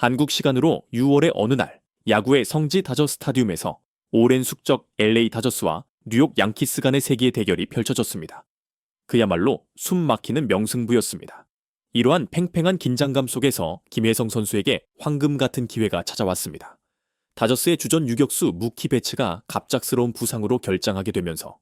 한국 시간으로 6월의 어느 날 야구의 성지 다저 스타디움에서 오랜 숙적 LA 다저스와 뉴욕 양키스 간의 세기의 대결이 펼쳐졌습니다. 그야말로 숨 막히는 명승부였습니다. 이러한 팽팽한 긴장감 속에서 김혜성 선수에게 황금 같은 기회가 찾아왔습니다. 다저스의 주전 유격수 무키 베츠가 갑작스러운 부상으로 결장하게 되면서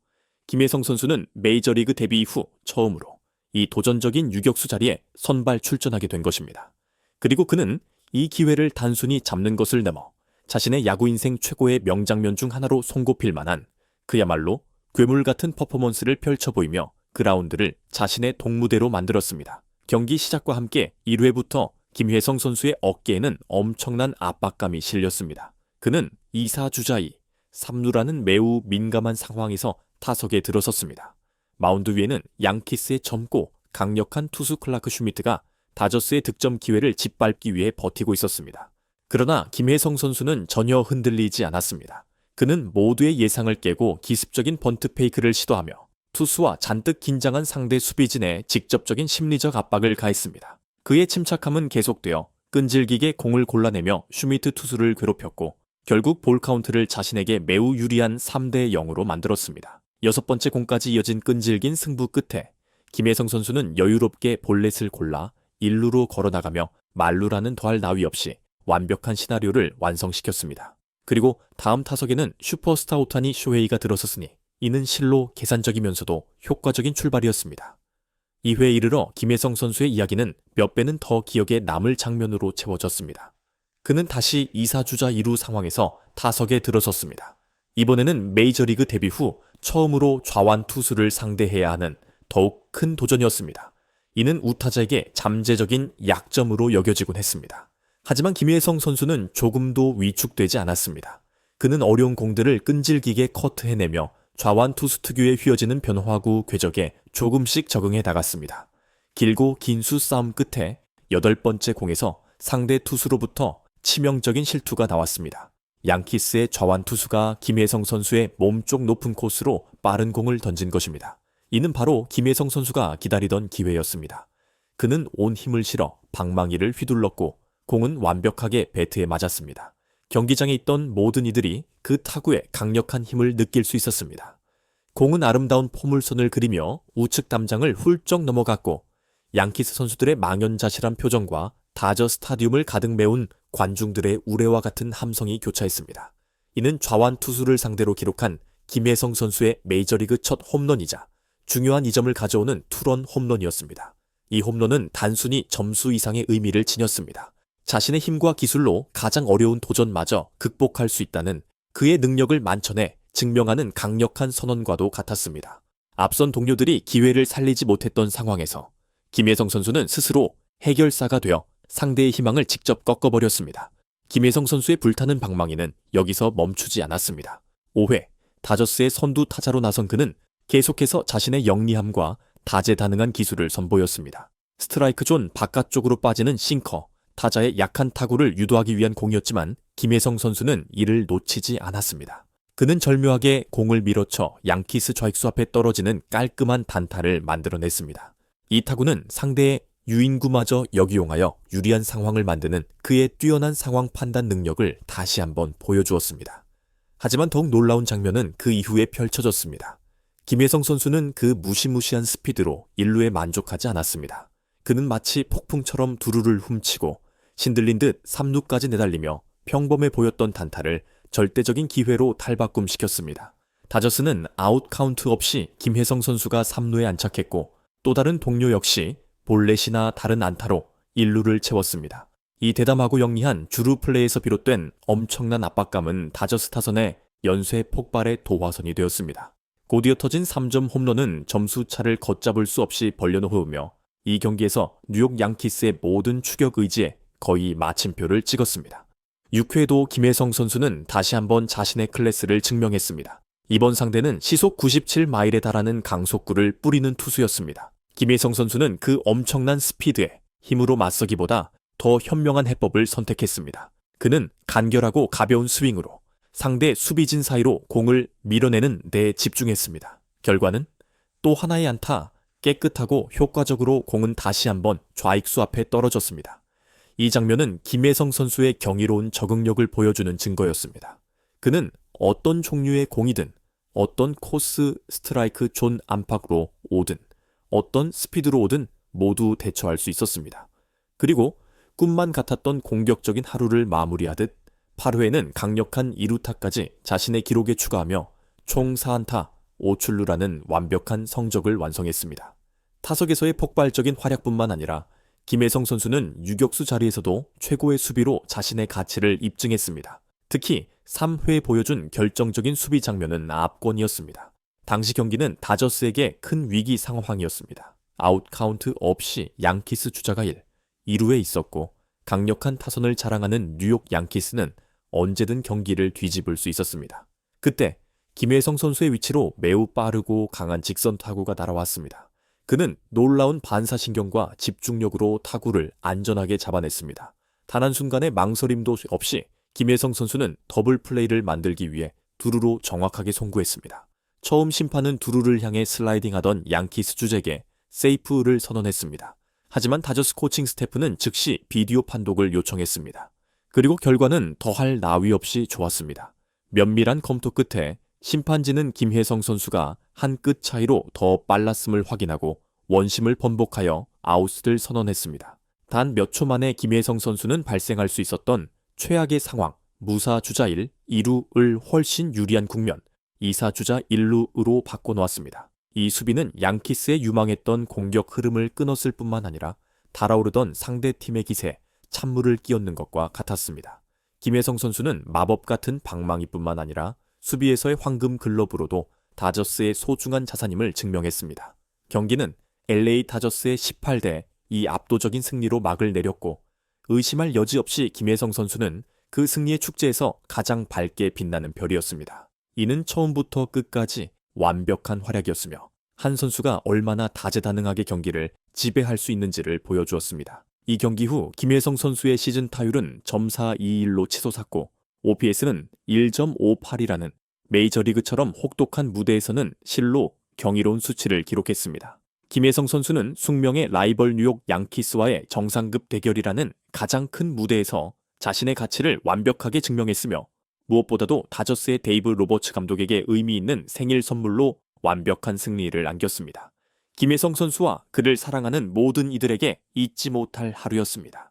김혜성 선수는 메이저리그 데뷔 이후 처음으로 이 도전적인 유격수 자리에 선발 출전하게 된 것입니다. 그리고 그는 이 기회를 단순히 잡는 것을 넘어 자신의 야구 인생 최고의 명장면 중 하나로 손꼽힐 만한 그야말로 괴물 같은 퍼포먼스를 펼쳐 보이며 그라운드를 자신의 동무대로 만들었습니다. 경기 시작과 함께 1회부터 김혜성 선수의 어깨에는 엄청난 압박감이 실렸습니다. 그는 2사 주자이 3루라는 매우 민감한 상황에서 타석에 들어섰습니다. 마운드 위에는 양키스의 젊고 강력한 투수 클라크 슈미트가 다저스의 득점 기회를 짓밟기 위해 버티고 있었습니다. 그러나 김혜성 선수는 전혀 흔들리지 않았습니다. 그는 모두의 예상을 깨고 기습적인 번트 페이크를 시도하며 투수와 잔뜩 긴장한 상대 수비진에 직접적인 심리적 압박을 가했습니다. 그의 침착함은 계속되어 끈질기게 공을 골라내며 슈미트 투수를 괴롭혔고 결국 볼 카운트를 자신에게 매우 유리한 3대 0으로 만들었습니다. 여섯 번째 공까지 이어진 끈질긴 승부 끝에 김혜성 선수는 여유롭게 볼넷을 골라 1루로 걸어나가며 말루라는 더할 나위 없이 완벽한 시나리오를 완성시켰습니다. 그리고 다음 타석에는 슈퍼스타 오타니 쇼헤이가 들어섰으니 이는 실로 계산적이면서도 효과적인 출발이었습니다. 2회에 이르러 김혜성 선수의 이야기는 몇 배는 더 기억에 남을 장면으로 채워졌습니다. 그는 다시 2사 주자 2루 상황에서 타석에 들어섰습니다. 이번에는 메이저리그 데뷔 후 처음으로 좌완 투수를 상대해야 하는 더욱 큰 도전이었습니다. 이는 우타자에게 잠재적인 약점으로 여겨지곤 했습니다. 하지만 김혜성 선수는 조금도 위축되지 않았습니다. 그는 어려운 공들을 끈질기게 커트해내며 좌완 투수 특유의 휘어지는 변화구 궤적에 조금씩 적응해 나갔습니다. 길고 긴 수 싸움 끝에 여덟 번째 공에서 상대 투수로부터 치명적인 실투가 나왔습니다. 양키스의 좌완 투수가 김혜성 선수의 몸쪽 높은 코스로 빠른 공을 던진 것입니다. 이는 바로 김혜성 선수가 기다리던 기회였습니다. 그는 온 힘을 실어 방망이를 휘둘렀고 공은 완벽하게 배트에 맞았습니다. 경기장에 있던 모든 이들이 그 타구의 강력한 힘을 느낄 수 있었습니다. 공은 아름다운 포물선을 그리며 우측 담장을 훌쩍 넘어갔고 양키스 선수들의 망연자실한 표정과 다저 스타디움을 가득 메운 관중들의 우레와 같은 함성이 교차했습니다. 이는 좌완 투수를 상대로 기록한 김혜성 선수의 메이저리그 첫 홈런이자 중요한 이점을 가져오는 투런 홈런이었습니다. 이 홈런은 단순히 점수 이상의 의미를 지녔습니다. 자신의 힘과 기술로 가장 어려운 도전마저 극복할 수 있다는 그의 능력을 만천해 증명하는 강력한 선언과도 같았습니다. 앞선 동료들이 기회를 살리지 못했던 상황에서 김혜성 선수는 스스로 해결사가 되어 상대의 희망을 직접 꺾어버렸습니다. 김혜성 선수의 불타는 방망이는 여기서 멈추지 않았습니다. 5회 다저스의 선두 타자로 나선 그는 계속해서 자신의 영리함과 다재다능한 기술을 선보였습니다. 스트라이크 존 바깥쪽으로 빠지는 싱커, 타자의 약한 타구를 유도하기 위한 공이었지만 김혜성 선수는 이를 놓치지 않았습니다. 그는 절묘하게 공을 밀어쳐 양키스 좌익수 앞에 떨어지는 깔끔한 단타를 만들어냈습니다. 이 타구는 상대의 유인구마저 역이용하여 유리한 상황을 만드는 그의 뛰어난 상황 판단 능력을 다시 한번 보여주었습니다. 하지만 더욱 놀라운 장면은 그 이후에 펼쳐졌습니다. 김혜성 선수는 그 무시무시한 스피드로 인루에 만족하지 않았습니다. 그는 마치 폭풍처럼 두루를 훔치고 신들린 듯 3루까지 내달리며 평범해 보였던 단타를 절대적인 기회로 탈바꿈시켰습니다. 다저스는 아웃 카운트 없이 김혜성 선수가 3루에 안착했고 또 다른 동료 역시 볼넷이나 다른 안타로 1루를 채웠습니다. 이 대담하고 영리한 주루 플레이에서 비롯된 엄청난 압박감은 다저스 타선의 연쇄 폭발의 도화선이 되었습니다. 곧이어 터진 3점 홈런은 점수 차를 걷잡을 수 없이 벌려놓으며 이 경기에서 뉴욕 양키스의 모든 추격 의지에 거의 마침표를 찍었습니다. 6회도 김혜성 선수는 다시 한번 자신의 클래스를 증명했습니다. 이번 상대는 시속 97마일에 달하는 강속구를 뿌리는 투수였습니다. 김혜성 선수는 그 엄청난 스피드에 힘으로 맞서기보다 더 현명한 해법을 선택했습니다. 그는 간결하고 가벼운 스윙으로 상대 수비진 사이로 공을 밀어내는 데 집중했습니다. 결과는 또 하나의 안타, 깨끗하고 효과적으로 공은 다시 한번 좌익수 앞에 떨어졌습니다. 이 장면은 김혜성 선수의 경이로운 적응력을 보여주는 증거였습니다. 그는 어떤 종류의 공이든 어떤 코스 스트라이크 존 안팎으로 오든 어떤 스피드로 오든 모두 대처할 수 있었습니다. 그리고 꿈만 같았던 공격적인 하루를 마무리하듯 8회에는 강력한 2루타까지 자신의 기록에 추가하며 총 4안타 5출루라는 완벽한 성적을 완성했습니다. 타석에서의 폭발적인 활약뿐만 아니라 김혜성 선수는 유격수 자리에서도 최고의 수비로 자신의 가치를 입증했습니다. 특히 3회 보여준 결정적인 수비 장면은 압권이었습니다. 당시 경기는 다저스에게 큰 위기 상황이었습니다. 아웃 카운트 없이 양키스 주자가 1, 2루에 있었고 강력한 타선을 자랑하는 뉴욕 양키스는 언제든 경기를 뒤집을 수 있었습니다. 그때 김혜성 선수의 위치로 매우 빠르고 강한 직선 타구가 날아왔습니다. 그는 놀라운 반사신경과 집중력으로 타구를 안전하게 잡아냈습니다. 단 한순간의 망설임도 없이 김혜성 선수는 더블 플레이를 만들기 위해 두루로 정확하게 송구했습니다. 처음 심판은 두루를 향해 슬라이딩하던 양키스 주제에게 세이프를 선언했습니다. 하지만 다저스 코칭 스태프는 즉시 비디오 판독을 요청했습니다. 그리고 결과는 더할 나위 없이 좋았습니다. 면밀한 검토 끝에 심판진은 김혜성 선수가 한 끗 차이로 더 빨랐음을 확인하고 원심을 번복하여 아웃을 선언했습니다. 단 몇 초 만에 김혜성 선수는 발생할 수 있었던 최악의 상황, 무사 주자 1, 2루를 훨씬 유리한 국면, 2사 주자 1루로 바꿔놓았습니다. 이 수비는 양키스의 유망했던 공격 흐름을 끊었을 뿐만 아니라 달아오르던 상대 팀의 기세, 찬물을 끼얹는 것과 같았습니다. 김혜성 선수는 마법 같은 방망이뿐만 아니라 수비에서의 황금 글러브로도 다저스의 소중한 자산임을 증명했습니다. 경기는 LA 다저스의 18대 이 압도적인 승리로 막을 내렸고 의심할 여지 없이 김혜성 선수는 그 승리의 축제에서 가장 밝게 빛나는 별이었습니다. 이는 처음부터 끝까지 완벽한 활약이었으며 한 선수가 얼마나 다재다능하게 경기를 지배할 수 있는지를 보여주었습니다. 이 경기 후 김혜성 선수의 시즌 타율은 점사 2일로 치솟았고 OPS는 1.58이라는 메이저리그처럼 혹독한 무대에서는 실로 경이로운 수치를 기록했습니다. 김혜성 선수는 숙명의 라이벌 뉴욕 양키스와의 정상급 대결이라는 가장 큰 무대에서 자신의 가치를 완벽하게 증명했으며 무엇보다도 다저스의 데이브 로버츠 감독에게 의미 있는 생일 선물로 완벽한 승리를 안겼습니다. 김혜성 선수와 그를 사랑하는 모든 이들에게 잊지 못할 하루였습니다.